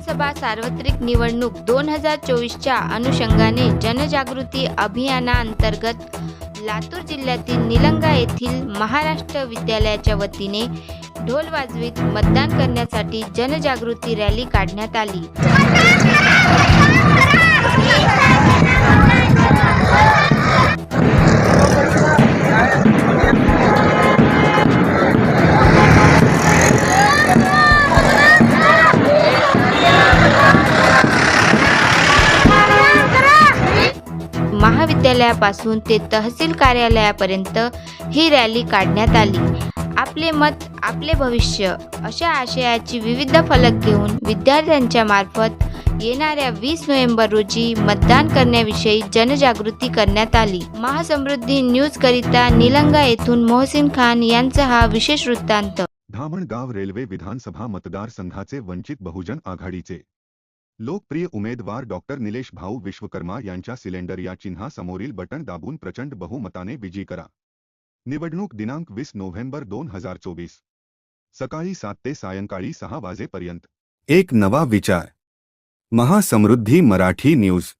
सार्वत्रिक निवडणूक दोन हजार चोवीसच्या अनुषंगाने जनजागृती अभियानाअंतर्गत लातूर जिल्ह्यातील निलंगा येथील महाराष्ट्र विद्यालयाच्या वतीने ढोल वाजवीत मतदान करण्यासाठी जनजागृती रॅली काढण्यात आली. महाविद्यालयापासून ते तहसील कार्यालयापर्यंत ही रॅली काढण्यात आली. आपले मत आपले भविष्य अशा आशयाची विविध फलक घेऊन विद्यार्थ्यांच्या मार्फत येणाऱ्या वीस नोव्हेंबर रोजी मतदान करण्याविषयी जनजागृती करण्यात आली. महासमृद्धी न्यूज करिता निलंगा येथून मोहसिन खान यांचा हा विशेष वृत्तांत. धामणगाव रेल्वे विधानसभा मतदारसंघाचे वंचित बहुजन आघाडीचे लोकप्रिय उमेदवार डॉक्टर निलेश भाऊ विश्वकर्मा यांच्या सिलेंडर या चिन्हासमोरील बटन दाबून प्रचंड बहुमताने विजयी करा. निवडणूक दिनांक वीस नोव्हेंबर दोन हज़ार चोवीस. सकाळी सात ते सायंकाळी सहा वाजेपर्यंत. एक नवा विचार. महासमृद्धी मराठी न्यूज़.